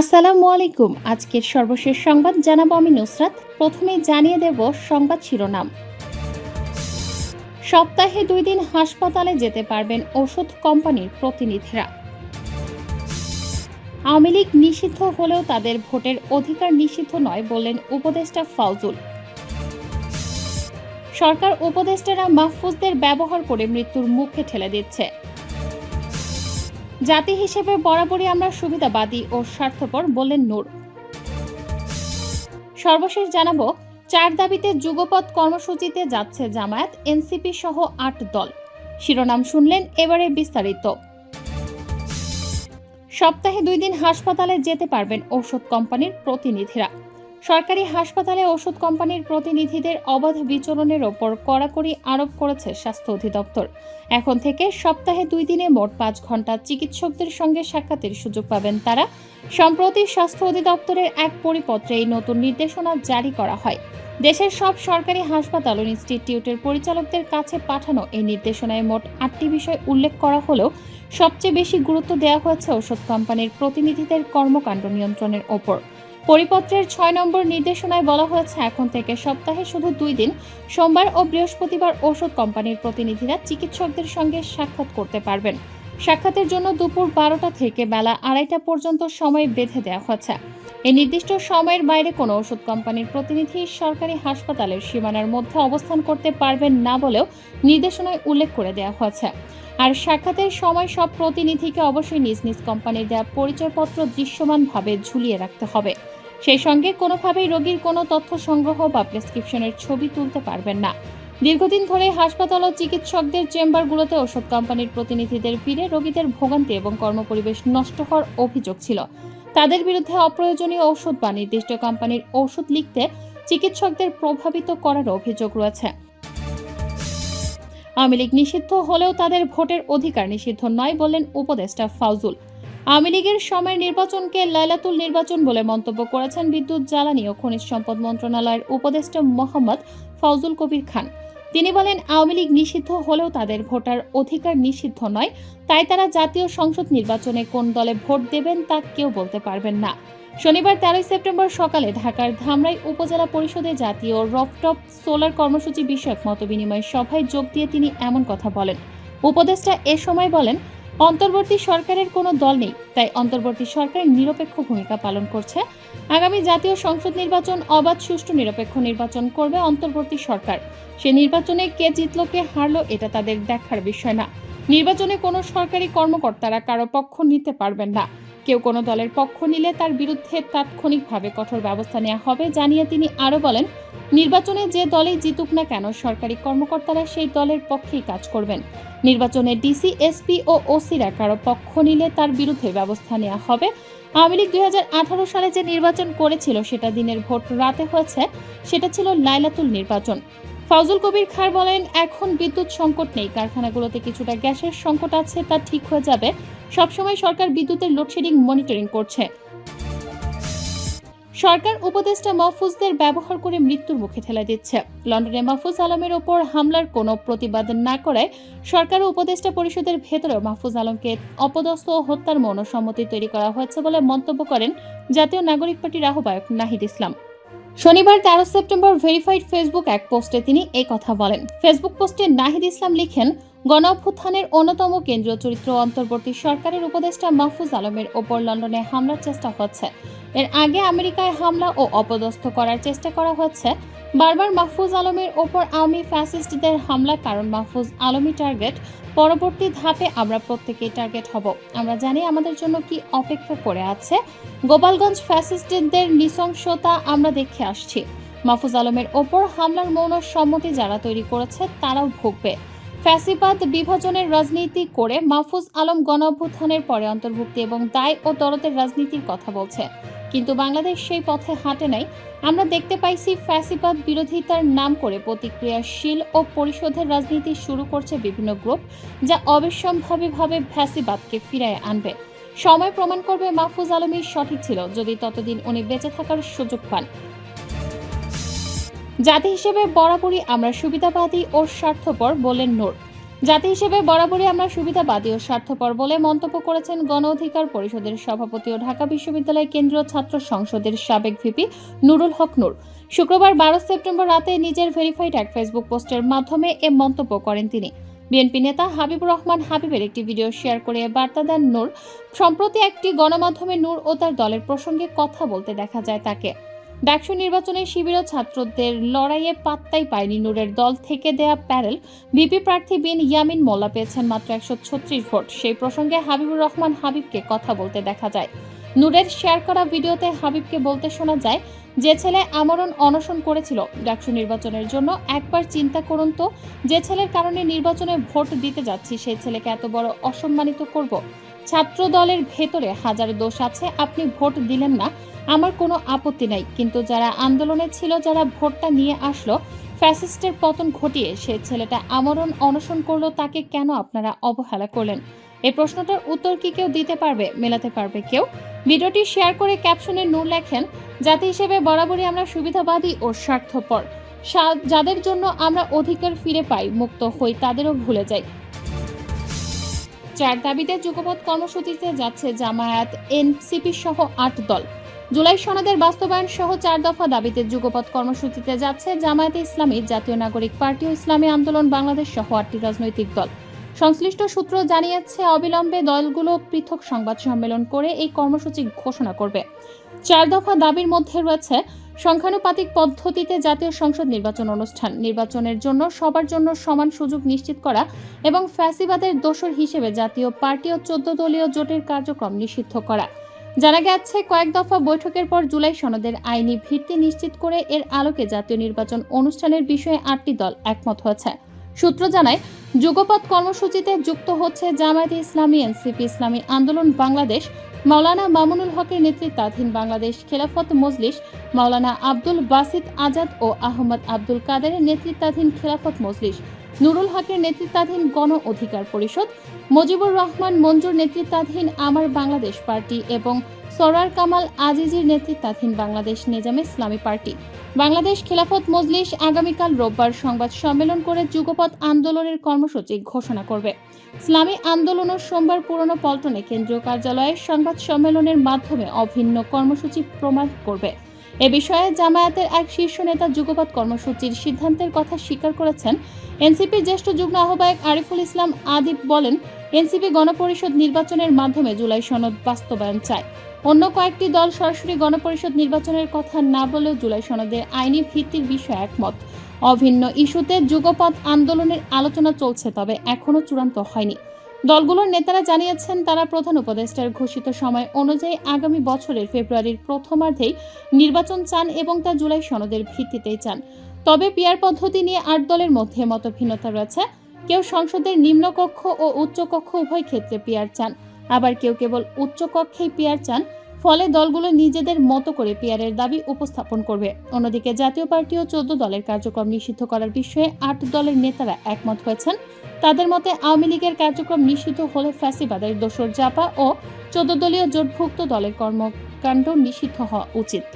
আসসালামু আলাইকুম। আজকের সর্বশেষ সংবাদ জানাব আমি নুসরাত। প্রথমে জানিয়ে দেব সংবাদ শিরোনাম। সপ্তাহে দুই দিন হাসপাতালে যেতে পারবেন ওষুধ কোম্পানির প্রতিনিধিরা। আওয়ামী লীগ নিষিদ্ধ হলেও তাদের ভোটের অধিকার নিষিদ্ধ নয় বললেন উপদেষ্টা ফাউজুল। সরকার উপদেষ্টারা মাহফুজদের ব্যবহার করে মৃত্যুর মুখে ঠেলে দিচ্ছে। জাতি হিসেবে বরাবরই আমরা সুবিধাবাদী ও স্বার্থপর, বললেন নূর। সর্বশেষ জানাব, চার দাবিতে যুগপৎ কর্মসূচিতে যাচ্ছে জামায়াত, এনসিপি সহ আট দল। শিরোনাম শুনলেন এবারে বিস্তারিত। সপ্তাহে দুই দিন হাসপাতালে যেতে পারবেন ঔষধ কোম্পানির প্রতিনিধিরা। সরকারি হাসপাতালে ওষুধ কোম্পানির প্রতিনিধিদের অবাধ বিচরণের ওপর কড়াকড়ি আরোপ করেছে স্বাস্থ্য অধিদপ্তর। এখন থেকে সপ্তাহে দুই দিনে মোট পাঁচ ঘণ্টা চিকিৎসকদের সঙ্গে সাক্ষাতের সুযোগ পাবেন তারা। সম্প্রতি স্বাস্থ্য অধিদপ্তরের এক পরিপত্রে এই নতুন নির্দেশনা জারি করা হয়। দেশের সব সরকারি হাসপাতাল ও ইনস্টিটিউটের পরিচালকদের কাছে পাঠানো এই নির্দেশনায় মোট আটটি বিষয় উল্লেখ করা হলেও সবচেয়ে বেশি গুরুত্ব দেওয়া হয়েছে ওষুধ কোম্পানির প্রতিনিধিদের কর্মকাণ্ড নিয়ন্ত্রণের ওপর। পরিপত্রের ছয় নম্বর নির্দেশনায় বলা হয়েছে, এখন থেকে সপ্তাহে শুধু দুই দিন, সোমবার ও বৃহস্পতিবার ওষুধ কোম্পানির প্রতিনিধিরা চিকিৎসকদের সঙ্গে সাক্ষাৎ করতে পারবেন। সাক্ষাতের জন্য দুপুর বারোটা থেকে বেলা আড়াইটা পর্যন্ত সময় বেঁধে দেওয়া হয়েছে। এই নির্দিষ্ট সময়ের বাইরে কোনো ওষুধ কোম্পানির প্রতিনিধি সরকারি হাসপাতালের সীমানার মধ্যে অবস্থান করতে পারবেন না বলেও নির্দেশনায় উল্লেখ করে দেওয়া হয়েছে। আর সাক্ষাতের সময় সব প্রতিনিধিকে অবশ্যই নিজ নিজ কোম্পানির দেওয়া পরিচয়পত্র দৃশ্যমানভাবে ঝুলিয়ে রাখতে হবে। সেই সঙ্গে কোনোভাবেই রোগীর কোনো তথ্য সংগ্রহ বা প্রেসক্রিপশনের ছবি তুলতে পারবেন না। দীর্ঘদিন ধরে হাসপাতাল ও চিকিৎসকদের চেম্বারগুলোতে ওষুধ কোম্পানির প্রতিনিধিদের ভিড়ে রোগীদের ভোগান্তি এবং কর্মপরিবেশ নষ্ট হওয়ার অভিযোগ ছিল। তাদের বিরুদ্ধে অপ্রয়োজনীয় ঔষধ বা নির্দিষ্ট কোম্পানির ঔষধ লিখতে চিকিৎসকদের প্রভাবিত করার অভিযোগ রয়েছে। আওয়ামী লীগ নিষিদ্ধ হলেও তাদের ভোটের অধিকার নিষিদ্ধ নয় বললেন উপদেষ্টা ফাউজুল। আওয়ামী লীগের সময়ের নির্বাচনকে লাইলাতুল নির্বাচন বলে মন্তব্য করেছেন বিদ্যুৎ, জ্বালানি ও খনিজ সম্পদ মন্ত্রণালয়ের উপদেষ্টা মোহাম্মদ ফাউজুল কবির খান। তিনি বলেন, আওয়ামী লীগ নিষিদ্ধ হলেও তাদের ভোটার অধিকার নিষিদ্ধ নয়। তাই তারা জাতীয় সংসদ নির্বাচনে কোন দলে ভোট দেবেন তা কেউ বলতে পারবেন না। শনিবার তেরোই সেপ্টেম্বর সকালে ঢাকার ধামরাই উপজেলা পরিষদে জাতীয় রফটপ সোলার কর্মসূচি বিষয়ক মতবিনিময় সভায় যোগ দিয়ে তিনি এমন কথা বলেন। উপদেষ্টা এ সময় বলেন অন্তর্বর্তী সরকারের কোনো দল নেই, তাই অন্তর্বর্তী সরকার নিরপেক্ষ ভূমিকা পালন করছে। আগামী জাতীয় সংসদ নির্বাচন অবাধ, সুষ্ঠু, নিরপেক্ষ নির্বাচন করবে অন্তর্বর্তী সরকার। সে নির্বাচনে কে জিতল, কে হারলো, এটা তাদের দেখার বিষয় না। নির্বাচনে কোনো সরকারি কর্মকর্তারা কারও পক্ষ নিতে পারবেন না। কেউ কোনো দলের পক্ষ নিলে তার বিরুদ্ধে তাৎক্ষণিকভাবে কঠোর ব্যবস্থা নেওয়া হবে জানিয়ে তিনি আরও বলেন, নির্বাচনে যে দলেই জিতুক না কেন সরকারি কর্মকর্তারা সেই দলের পক্ষেই কাজ করবেন। নির্বাচনে ডিসি, এসপি ও ওসিরা কারও পক্ষ নিলে তার বিরুদ্ধে ব্যবস্থা নেওয়া হবে। আওয়ামী লীগ দুই হাজার আঠারো সালে যে নির্বাচন করেছিল সেটা দিনের ভোট রাতে হয়েছে, সেটা ছিল লাইলাতুল নির্বাচন। ফাউজুল কবির খার বলেন, এখন বিদ্যুৎ সংকট নেই, কারখানাগুলোতে কিছুটা গ্যাসের সংকট আছে, তা ঠিক হয়ে যাবে। সবসময় সরকার বিদ্যুতের লোডশেডিং মনিটরিং করছে। সরকার উপদেষ্টা মাহফুজদের ব্যবহার করে মৃত্যুর মুখে ঠেলে দিচ্ছে। লন্ডনে মাহফুজ আলমের ওপর হামলার কোনো প্রতিবাদ না করায় সরকার উপদেষ্টা পরিষদের ভেতরেও মাহফুজ আলমকে অপদস্থ ও হত্যার মৌনসম্মতি তৈরি করা হয়েছে বলে মন্তব্য করেন জাতীয় নাগরিক পার্টির আহ্বায়ক নাহিদ ইসলাম। শনিবার তেরো সেপ্টেম্বর ভেরিফাইড ফেসবুক এক পোস্টে তিনি এই কথা বলেন। ফেসবুক পোস্টে নাহিদ ইসলাম লিখেন গণ অভ্যুত্থানের অন্যতম কেন্দ্রীয় চরিত্র অন্তর্বর্তী সরকারের উপদেষ্টা মাহফুজ আলমের ওপর লন্ডনে হামলার চেষ্টা হচ্ছে। এর আগে আমেরিকায় হামলা ও অপদস্থ করার চেষ্টা করা হচ্ছে। বারবার মাহফুজ আলমের ওপর আওয়ামী ফ্যাসিস্টদের হামলা, কারণ মাহফুজ আলমী টার্গেট পরবর্তী ধাপে আমরা প্রত্যেকেই টার্গেট হব। আমরা জানি আমাদের জন্য কি অপেক্ষা করে আছে। গোপালগঞ্জ ফ্যাসিস্টদের নৃশংসতা আমরা দেখে আসছি। মাহফুজ আলমের ওপর হামলার মৌন সম্মতি যারা তৈরি করেছে, তারাও ভুগবে। ফ্যাসিবাদ বিভাজনের রাজনীতি করে মাহফুজ আলম গণ অভ্যুত্থানের পরে অন্তর্ভুক্তি এবং দায় ও দরদের রাজনীতির কথা বলছে। কিন্তু বাংলাদেশ সেই পথে হাঁটে নাই। আমরা দেখতে পাইছি ফ্যাসিবাদ বিরোধিতার নাম করে প্রতিক্রিয়াশীল ও পরিশোধের রাজনীতি শুরু করছে বিভিন্ন গ্রুপ, যা অবিসম্ভাবীভাবে ফ্যাসিবাদকে ফিরায় আনবে। সময় প্রমাণ করবে মাহফুজ আলমী সঠিক ছিল, যদি ততদিন উনি বেঁচে থাকার সুযোগ পান। জাতি হিসেবে বরাবরই আমরা সুবিধাবাদী ও স্বার্থপর বলেন নূর জাতি হিসেবে বরাবরই আমরা সুবিধাবাদী ও স্বার্থপর বলে মন্তব্য করেছেন গণ অধিকার পরিষদের সভাপতি ও ঢাকা বিশ্ববিদ্যালয় কেন্দ্রীয় ছাত্র সংসদের সাবেক ভিপি নুরুল হক নূর। শুক্রবার বারো সেপ্টেম্বর রাতে নিজের ভেরিফাইড এক ফেসবুক পোস্টের মাধ্যমে এ মন্তব্য করেন তিনি। বিএনপি নেতা হাবিবুর রহমান হাবিবের একটি ভিডিও শেয়ার করে বার্তা দেন নূর। সম্প্রতি একটি গণমাধ্যমে নূর ও তার দলের প্রসঙ্গে কথা বলতে দেখা যায় তাকে। ডাকসু নির্বাচনে শিবির ছাত্রদের লড়াইয়ে পাত্তাই পায়নি নূরের দল থেকে দেয়া প্যারেল। বিপি প্রার্থী বিন ইয়ামিন মোল্লা পেয়েছেন মাত্র একশো ছত্রিশ ভোট। সেই প্রসঙ্গে হাবিবুর রহমান হাবিবকে কথা বলতে দেখা যায়। নূরের শেয়ার করা ভিডিওতে হাবিবকে বলতে শোনা যায়, যে ছেলে আমরণ অনশন করেছিল ডাকসু নির্বাচনের জন্য, একবার চিন্তা করুন তো, যে ছেলের কারণে নির্বাচনে ভোট দিতে যাচ্ছি, সেই ছেলেকে এত বড় অসম্মানিত করব। ছাত্র দলের ভেতরে হাজার দোষ আছে, আপনি ভোট দিলেন না। আমার কোনো আপত্তি নাই। কিন্তু যারা আন্দোলনে ছিল, যারা ভোটটা নিয়ে আসলো, ফ্যাসিস্টের পতন ঘটিয়ে সে ছেলেটা আমরণ অনশন করল, তাকে কেন আপনারা অবহেলা করলেন? এই প্রশ্নটার উত্তর কি কেউ দিতে পারবে, মেলাতে পারবে কেউ? ভিডিওটি শেয়ার করে ক্যাপশনে নূর লেখেন, জাতি হিসেবে বরাবরই আমরা সুবিধাবাদী ও স্বার্থপর। যাদের জন্য আমরা অধিকার ফিরে পাই, মুক্ত হই, তাদেরও ভুলে যাই। চার দাবিতে যুগপৎ কর্মসূচিতে যাচ্ছে জামায়াত এনসিপি সহ আট দল। জুলাই সনদের বাস্তবায়ন সহ চার দফা দাবিতে যুগপৎ কর্মসূচিতে যাচ্ছে জামায়াতে ইসলামী, জাতীয় নাগরিক পার্টি ও ইসলামী আন্দোলন বাংলাদেশ সহ আটটি রাজনৈতিক দল। সংশ্লিষ্ট সূত্র জানিয়েছে, অবিলম্বে দলগুলো পৃথক সংবাদ সম্মেলন করে এই কর্মসূচি ঘোষণা করবে। চার দফা দাবির মধ্যে রয়েছে সংখ্যানুপাতিক পদ্ধতিতে জাতীয় সংসদ নির্বাচন অনুষ্ঠান। নির্বাচনের জন্য সবার জন্য সমান সুযোগ নিশ্চিত করা এবং ফ্যাসিবাদের দোষর হিসেবে জাতীয় পার্টি ও চোদ্দ দলীয় জোটের কার্যক্রম নিষিদ্ধ করা। জানা গেছে, কয়েক দফা বৈঠকের পর জুলাই সনদের আইনি ভিত্তি নিশ্চিত করে এর আলোকে জাতীয় নির্বাচন অনুষ্ঠানের বিষয়ে আটটি দল একমত হয়েছে। সূত্র জানায়, যুগপৎ কর্মসূচিতে যুক্ত হচ্ছে জামায়াতে ইসলামী, এনসিপি ইসলামী, আন্দোলন বাংলাদেশ, মাওলানা মামুনুল হকের নেতৃত্বাধীন বাংলাদেশ খেলাফত মজলিস, মাওলানা আব্দুল বাসিদ আজাদ ও আহমদ আব্দুল কাদেরের নেতৃত্বাধীন খেলাফত মজলিস। নুরুল হকের নেতৃত্বাধীন গণ অধিকার পরিষদ, মজিবুর রহমান মঞ্জুর নেতৃত্বাধীন আমার বাংলাদেশ পার্টি এবং সরার কামাল আজিজির নেতৃত্বাধীন বাংলাদেশ নিজামে ইসলামী পার্টি। বাংলাদেশ খেলাফত মজলিস আগামীকাল রোববার সংবাদ সম্মেলন করে যুগপৎ আন্দোলনের কর্মসূচি ঘোষণা করবে। ইসলামী আন্দোলন সোমবার পুরনো পল্টনে কেন্দ্রীয় কার্যালয়ে সংবাদ সম্মেলনের মাধ্যমে অভিন্ন কর্মসূচি প্রমাণ করবে। এ বিষয়ে জামায়াতের এক শীর্ষ নেতা যুগপৎ কর্মসূচির সিদ্ধান্তের কথা স্বীকার করেছেন এনসিপির জ্যেষ্ঠ যুগ্ম আহ্বায়ক আরিফুল ইসলাম আদিব বলেন, এনসিপি গণপরিষদ নির্বাচনের মাধ্যমে জুলাই সনদ বাস্তবায়ন চায়। অন্য কয়েকটি দল সরাসরি গণপরিষদ নির্বাচনের কথা না বলেও জুলাই সনদের আইনি ভিত্তির বিষয়ে একমত। অভিন্ন ইস্যুতে যুগপৎ আন্দোলনের আলোচনা চলছে, তবে এখনও চূড়ান্ত হয়নি। দলগুলোর নেতারা জানিয়েছেন, তারা প্রধান উপদেষ্টার ঘোষিত সময় অনুযায়ী আগামী বছরের ফেব্রুয়ারির প্রথমার্ধেই নির্বাচন চান এবং তা জুলাই সনদের ভিত্তিতেই চান। তবে পিয়ার পদ্ধতি নিয়ে আট দলের মধ্যে মতভিন্নতা রয়েছে। কেউ সংসদের নিম্নকক্ষ ও উচ্চকক্ষ উভয় ক্ষেত্রে পিয়ার চান। আবার কেউ কেবল উচ্চকক্ষেই পিয়ার চান ফলে দলগুলো নিজেদের মতো করে পিয়ারের দাবি উপস্থাপন করবে। অন্যদিকে জাতীয় পার্টি ও চোদ্দ দলের কার্যক্রম নিষিদ্ধ করার বিষয়ে আট দলের নেতারা একমত হয়েছেন। তাদের মতে আওয়ামী লীগের কার্যক্রম নিষিদ্ধ হলে ফ্যাসিবাদের দোসর জাপা ও চোদ্দ দলীয় জোটভুক্ত দলের কর্মকাণ্ড নিষিদ্ধ হওয়া উচিত।